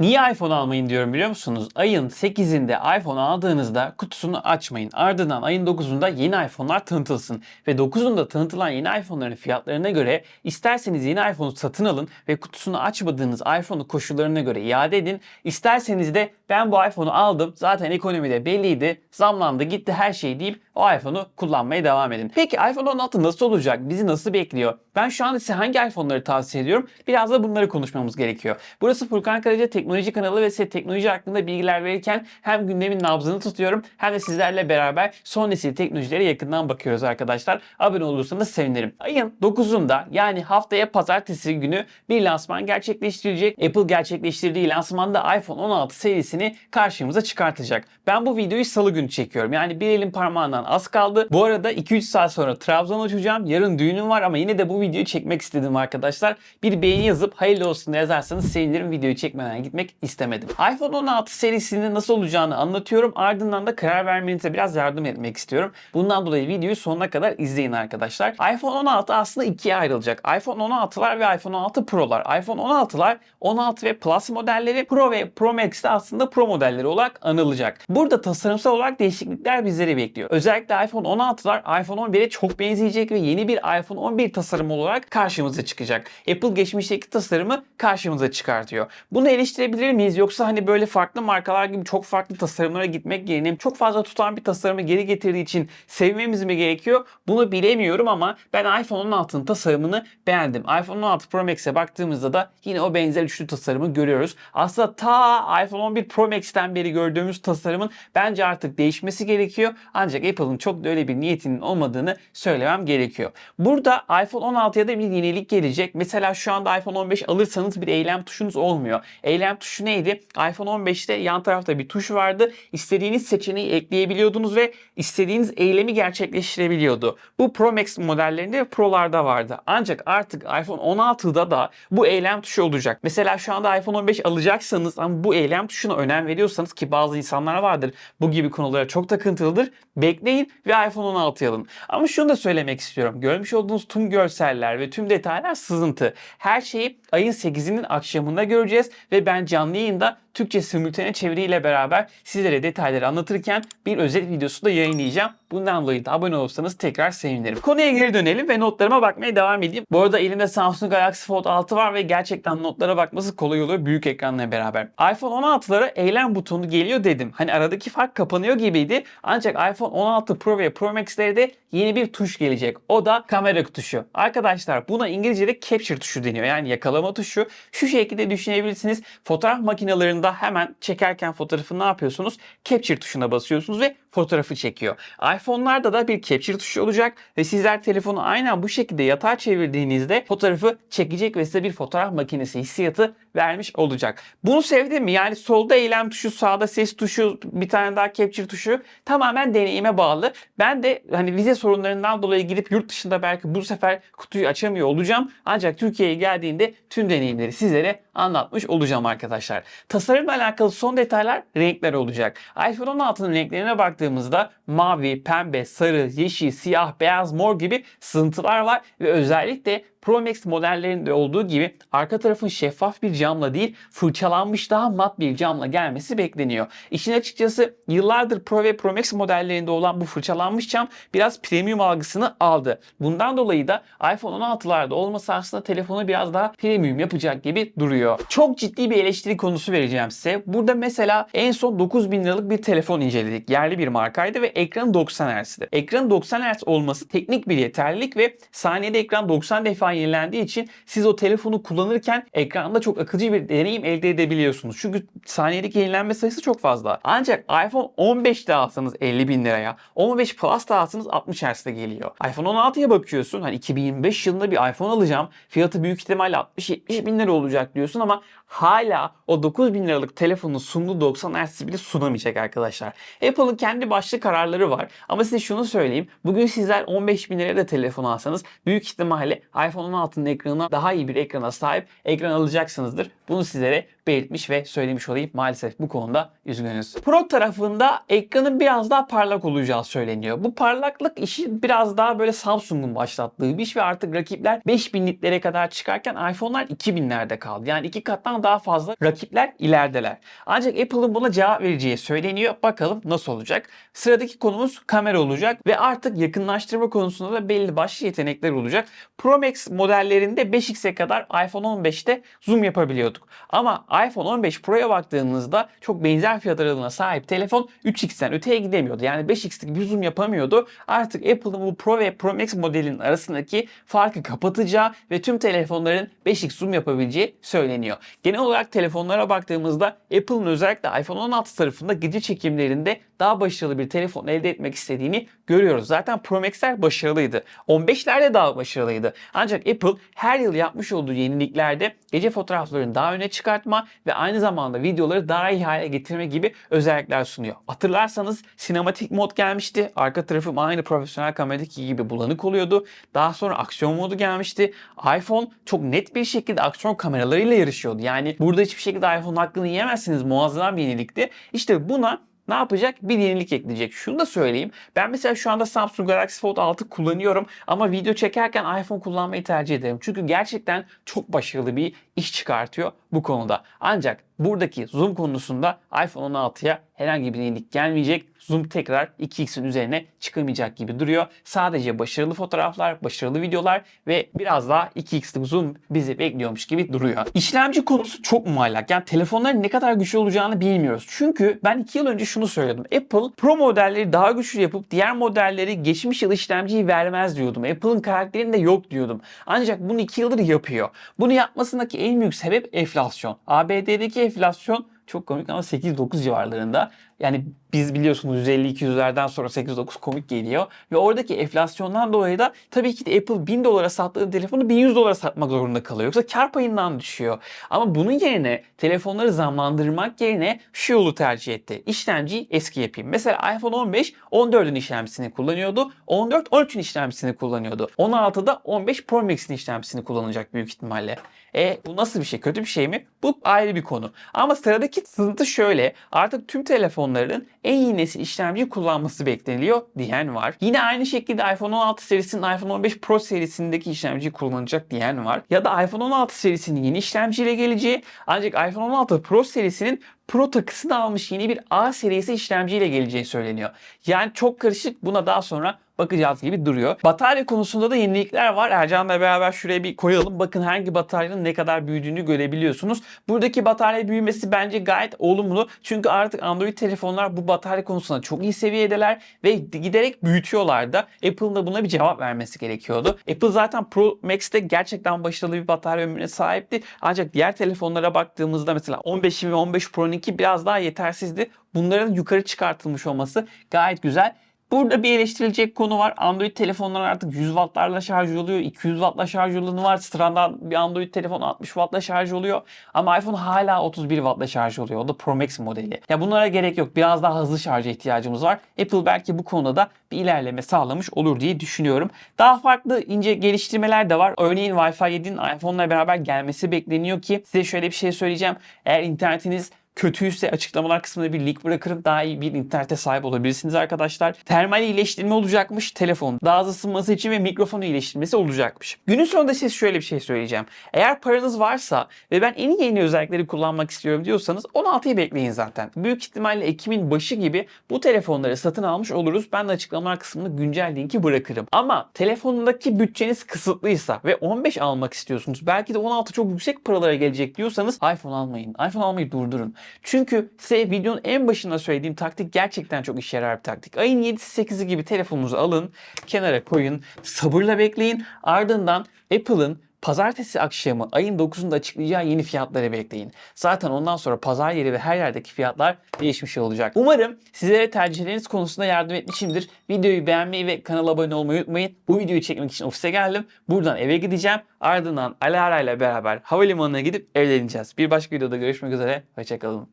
Niye iPhone almayın diyorum biliyor musunuz? Ayın 8'inde iPhone aldığınızda kutusunu açmayın. Ardından ayın 9'unda yeni iPhone'lar tanıtılsın. Ve 9'unda tanıtılan yeni iPhone'ların fiyatlarına göre isterseniz yeni iPhone'u satın alın ve kutusunu açmadığınız iPhone'u koşullarına göre iade edin. İsterseniz de ben bu iPhone'u aldım zaten ekonomide belliydi zamlandı gitti her şey deyip o iPhone'u kullanmaya devam edin. Peki iPhone 16 nasıl olacak? Bizi nasıl bekliyor? Ben şu anda size hangi iPhone'ları tavsiye ediyorum? Biraz da bunları konuşmamız gerekiyor. Burası Furkan Karaca Teknoloji kanalı ve size teknoloji hakkında bilgiler verirken hem gündemin nabzını tutuyorum hem de sizlerle beraber son nesil teknolojilere yakından bakıyoruz arkadaşlar. Abone olursanız sevinirim. Ayın 9'unda yani haftaya pazartesi günü bir lansman gerçekleştirecek. Apple gerçekleştirdiği lansmanda iPhone 16 serisini karşımıza çıkartacak. Ben bu videoyu salı günü çekiyorum. Yani bir elin parmağından az kaldı. Bu arada 2-3 saat sonra Trabzon'a uçacağım. Yarın düğünüm var ama yine de bu videoyu çekmek istedim arkadaşlar. Bir beğeni yazıp hayırlı olsun yazarsanız sevinirim. Videoyu çekmeden gitmek istemedim. iPhone 16 serisinin nasıl olacağını anlatıyorum. Ardından da karar vermenize biraz yardım etmek istiyorum. Bundan dolayı videoyu sonuna kadar izleyin arkadaşlar. iPhone 16 aslında ikiye ayrılacak. iPhone 16'lar ve iPhone 16 Pro'lar. iPhone 16'lar 16 ve Plus modelleri, Pro ve Pro Max de aslında Pro modelleri olarak anılacak. Burada tasarımsal olarak değişiklikler bizleri bekliyor. Özellikle iPhone 16'lar iPhone 11'e çok benzeyecek ve yeni bir iPhone 11 tasarımı olarak karşımıza çıkacak. Apple geçmişteki tasarımı karşımıza çıkartıyor. Bunu eleştirebilir miyiz? Yoksa hani böyle farklı markalar gibi çok farklı tasarımlara gitmek yerine çok fazla tutan bir tasarımı geri getirdiği için sevmemiz mi gerekiyor? Bunu bilemiyorum ama ben iPhone 16'nın tasarımını beğendim. iPhone 16 Pro Max'e baktığımızda da yine o benzer üçlü tasarımı görüyoruz. Aslında ta iPhone 11 Pro Max'ten beri gördüğümüz tasarımın bence artık değişmesi gerekiyor. Ancak Apple'ın çok da öyle bir niyetinin olmadığını söylemem gerekiyor. Burada iPhone 16'ya da bir yenilik gelecek. Mesela şu anda iPhone 15 alırsanız bir eylem tuşunuz olmuyor. Eylem tuşu neydi? iPhone 15'te yan tarafta bir tuş vardı. İstediğiniz seçeneği ekleyebiliyordunuz ve istediğiniz eylemi gerçekleştirebiliyordu. Bu Pro Max modellerinde ve Pro'larda vardı. Ancak artık iPhone 16'da da bu eylem tuşu olacak. Mesela şu anda iPhone 15 alacaksanız ama bu eylem tuşuna önem veriyorsanız ki bazı insanlar vardır bu gibi konulara çok takıntılıdır. Bekleyin ve iPhone 16 alın. Ama şunu da söylemek istiyorum. Görmüş olduğunuz tüm görseller ve tüm detaylar sızıntı. Her şeyi ayın 8'inin akşamında göreceğiz ve ben canlı yayında Türkçe simultane çeviriyle beraber sizlere detayları anlatırken bir özet videosu da yayınlayacağım. Bundan dolayı da abone olursanız tekrar sevinirim. Konuya geri dönelim ve notlarıma bakmaya devam edeyim. Bu arada elimde Samsung Galaxy Fold 6 var ve gerçekten notlara bakması kolay oluyor büyük ekranla beraber. iPhone 16'lara eylem butonu geliyor dedim. Hani aradaki fark kapanıyor gibiydi. Ancak iPhone 16 Pro ve Pro Max'lere de yeni bir tuş gelecek. O da kamera tuşu. Arkadaşlar buna İngilizce'de capture tuşu deniyor. Yani yakalama tuşu. Şu şekilde düşünebilirsiniz. Fotoğraf makinelerinde hemen çekerken fotoğrafı ne yapıyorsunuz? Capture tuşuna basıyorsunuz ve fotoğrafı çekiyor. iPhone'larda da bir capture tuşu olacak ve sizler telefonu aynen bu şekilde yatağa çevirdiğinizde fotoğrafı çekecek ve size bir fotoğraf makinesi hissiyatı vermiş olacak. Bunu sevdim mi? Yani solda eylem tuşu, sağda ses tuşu, bir tane daha capture tuşu tamamen deneyime bağlı. Ben de hani vize sorunlarından dolayı gidip yurt dışında belki bu sefer kutuyu açamıyor olacağım. Ancak Türkiye'ye geldiğinde tüm deneyimleri sizlere anlatmış olacağım arkadaşlar. Tasarımla alakalı son detaylar renkler olacak. iPhone 16'nın renklerine baktığımızda mavi, pembe, sarı, yeşil, siyah, beyaz, mor gibi sızıntılar var ve özellikle Pro Max modellerinde olduğu gibi arka tarafın şeffaf bir camla değil fırçalanmış daha mat bir camla gelmesi bekleniyor. İşin açıkçası yıllardır Pro ve Pro Max modellerinde olan bu fırçalanmış cam biraz premium algısını aldı. Bundan dolayı da iPhone 16'larda olması aslında telefonu biraz daha premium yapacak gibi duruyor. Çok ciddi bir eleştiri konusu vereceğim size. Burada mesela en son 9000 liralık bir telefon inceledik. Yerli bir markaydı ve ekranı 90 Hz'di. Ekranın 90 Hz olması teknik bir yeterlilik ve saniyede ekran 90 defa yenilendiği için siz o telefonu kullanırken ekranda çok akıcı bir deneyim elde edebiliyorsunuz. Çünkü saniyedeki yenilenme sayısı çok fazla. Ancak iPhone 15 de alsanız 50 bin liraya, 15 Plus da alsanız 60 Hz'de geliyor. iPhone 16'ya bakıyorsun hani 2025 yılında bir iPhone alacağım. Fiyatı büyük ihtimalle 60-70 bin lira olacak diyorsun ama hala o 9 bin liralık telefonun sunduğu 90 Hz bile sunamayacak arkadaşlar. Apple'ın kendi başlı kararları var. Ama size şunu söyleyeyim. Bugün sizler 15 bin liraya da telefon alsanız büyük ihtimalle iPhone 16'nın ekranına daha iyi bir ekrana sahip ekran alacaksınızdır. Bunu sizlere belirtmiş ve söylemiş olayım. Maalesef bu konuda üzgünüz. Pro tarafında ekranın biraz daha parlak olacağı söyleniyor. Bu parlaklık işi biraz daha böyle Samsung'un başlattığı bir iş ve artık rakipler 5000 nitlere kadar çıkarken iPhone'lar 2000'lerde kaldı. Yani iki kattan daha fazla rakipler ilerideler. Ancak Apple'ın buna cevap vereceği söyleniyor. Bakalım nasıl olacak. Sıradaki konumuz kamera olacak ve artık yakınlaştırma konusunda da belli başlı yetenekler olacak. Pro Max modellerinde 5x'e kadar iPhone 15'te zoom yapabiliyorduk. Ama iPhone 15 Pro'ya baktığımızda çok benzer fiyat aralığına sahip telefon 3x'ten öteye gidemiyordu. Yani 5x'lik bir zoom yapamıyordu. Artık Apple'ın bu Pro ve Pro Max modelinin arasındaki farkı kapatacağı ve tüm telefonların 5x zoom yapabileceği söyleniyor. Genel olarak telefonlara baktığımızda Apple'ın özellikle iPhone 16 tarafında gece çekimlerinde daha başarılı bir telefon elde etmek istediğini görüyoruz. Zaten Pro Max'ler başarılıydı. 15'ler de daha başarılıydı. Ancak Apple her yıl yapmış olduğu yeniliklerde gece fotoğraflarını daha öne çıkartma ve aynı zamanda videoları daha iyi hale getirme gibi özellikler sunuyor. Hatırlarsanız sinematik mod gelmişti. Arka tarafım aynı profesyonel kameradaki gibi bulanık oluyordu. Daha sonra aksiyon modu gelmişti. iPhone çok net bir şekilde aksiyon kameralarıyla yarışıyordu. Yani burada hiçbir şekilde iPhone hakkını yiyemezsiniz. Muazzam bir yenilikti. İşte buna ne yapacak? Bir yenilik ekleyecek. Şunu da söyleyeyim. Ben mesela şu anda Samsung Galaxy Fold 6 kullanıyorum ama video çekerken iPhone kullanmayı tercih ederim. Çünkü gerçekten çok başarılı bir iş çıkartıyor bu konuda. Ancak buradaki zoom konusunda iPhone 16'ya herhangi bir yenilik gelmeyecek. Zoom tekrar 2x'in üzerine çıkamayacak gibi duruyor. Sadece başarılı fotoğraflar, başarılı videolar ve biraz daha 2x'lik zoom bizi bekliyormuş gibi duruyor. İşlemci konusu çok muallak. Yani telefonların ne kadar güçlü olacağını bilmiyoruz. Çünkü ben 2 yıl önce şunu söyledim. Apple Pro modelleri daha güçlü yapıp diğer modelleri geçmiş yıl işlemciyi vermez diyordum. Apple'ın karakterinde yok diyordum. Ancak bunu 2 yıldır yapıyor. Bunu yapmasındaki en büyük sebep enflasyon. ABD'deki enflasyon çok komik ama 8-9 civarlarında. Yani biz biliyorsunuz 150-200'lerden sonra 8-9 komik geliyor. Ve oradaki enflasyondan dolayı da tabii ki de Apple 1000 dolara sattığı telefonu 1100 dolara satmak zorunda kalıyor. Yoksa kar payından düşüyor. Ama bunun yerine telefonları zamlandırmak yerine şu yolu tercih etti. İşlemciyi eski yapayım. Mesela iPhone 15 14'ün işlemcisini kullanıyordu. 14 13'ün işlemcisini kullanıyordu. 16'da 15 Pro Max'in işlemcisini kullanacak büyük ihtimalle. E bu nasıl bir şey? Kötü bir şey mi? Bu ayrı bir konu. Ama sıradaki sıkıntı şöyle. Artık tüm telefonların en iyi nesil işlemci kullanması bekleniliyor diyen var. Yine aynı şekilde iPhone 16 serisinin iPhone 15 Pro serisindeki işlemciyi kullanacak diyen var. Ya da iPhone 16 serisinin yeni işlemciyle geleceği ancak iPhone 16 Pro serisinin Pro takısını almış yeni bir A serisi işlemciyle geleceği söyleniyor. Yani çok karışık buna daha sonra bakacağız gibi duruyor. Batarya konusunda da yenilikler var. Ercan'la beraber şuraya bir koyalım. Bakın hangi bataryanın ne kadar büyüdüğünü görebiliyorsunuz. Buradaki batarya büyümesi bence gayet olumlu. Çünkü artık Android telefonlar bu batarya konusunda çok iyi seviyedeler ve giderek büyütüyorlar da. Apple'ın da buna bir cevap vermesi gerekiyordu. Apple zaten Pro Max'te gerçekten başarılı bir batarya ömrüne sahipti. Ancak diğer telefonlara baktığımızda mesela 15 ve 15 Pro'nunki biraz daha yetersizdi. Bunların yukarı çıkartılmış olması gayet güzel. Burada bir eleştirilecek konu var. Android telefonlar artık 100 wattlarla şarj oluyor. 200 wattla şarj olanı var. Standart bir Android telefon 60 wattla şarj oluyor. Ama iPhone hala 31 wattla şarj oluyor. O da Pro Max modeli. Ya bunlara gerek yok. Biraz daha hızlı şarja ihtiyacımız var. Apple belki bu konuda da bir ilerleme sağlamış olur diye düşünüyorum. Daha farklı ince geliştirmeler de var. Örneğin Wi-Fi 7'nin iPhone'la beraber gelmesi bekleniyor ki size şöyle bir şey söyleyeceğim. Eğer internetiniz kötüyse açıklamalar kısmına bir link bırakırım. Daha iyi bir internete sahip olabilirsiniz arkadaşlar. Termal iyileştirme olacakmış telefon. Daha hızlı ısınması için ve mikrofon iyileştirmesi olacakmış. Günün sonunda size şöyle bir şey söyleyeceğim. Eğer paranız varsa ve ben en yeni özellikleri kullanmak istiyorum diyorsanız 16'yı bekleyin zaten. Büyük ihtimalle Ekim'in başı gibi bu telefonları satın almış oluruz. Ben de açıklamalar kısmında güncel linki bırakırım. Ama telefonundaki bütçeniz kısıtlıysa ve 15 almak istiyorsunuz. Belki de 16 çok yüksek paralara gelecek diyorsanız iPhone almayın. iPhone almayı durdurun. Çünkü size videonun en başında söylediğim taktik gerçekten çok işe yarar bir taktik. Ayın 7'si 8'i gibi telefonunuzu alın, kenara koyun, sabırla bekleyin. Ardından Apple'ın Pazartesi akşamı ayın 9'unda açıklayacağı yeni fiyatları bekleyin. Zaten ondan sonra pazar yeri ve her yerdeki fiyatlar değişmiş olacak. Umarım sizlere tercihleriniz konusunda yardım etmişimdir. Videoyu beğenmeyi ve kanala abone olmayı unutmayın. Bu videoyu çekmek için ofise geldim. Buradan eve gideceğim. Ardından Alara ile beraber havalimanına gidip evleneceğiz. Bir başka videoda görüşmek üzere. Hoşçakalın.